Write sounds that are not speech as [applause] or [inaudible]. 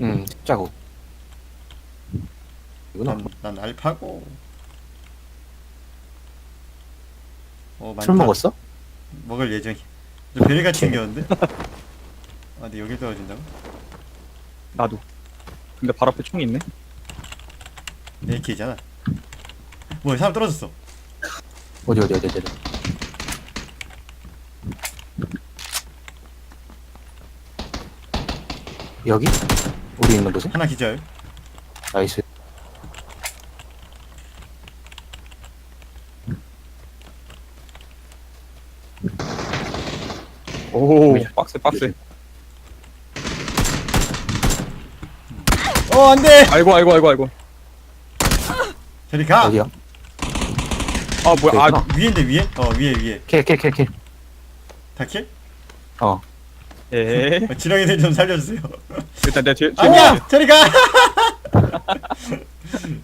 응, 짜고. 이구나. 난, 난 알파고. 어. 술 먹었어? 먹을 예정이. 저 베리같이 생겼는데? 아, 근데 여기 떨어진다고? 나도. 근데 발 앞에 총이 있네. AK잖아. 뭐, 사람 떨어졌어. 어디, 어디, 어디, 어디. 여기? 우리 있는 곳에? 하나 기절. 나이스. 오. 빡세, 빡세. 어, 안 돼! 아이고, 아이고, 아이고, 아이고. 저리 가! 어디야? 아, 뭐야. 아. 위인데, 위에? 어, 위에, 위에. 킬, 킬, 킬, 킬. 다 킬? 어. 예. 어, 지렁이들 좀 살려주세요. 일단 내 뒤에, 뒤에. 아니야! 저리 가! [laughs]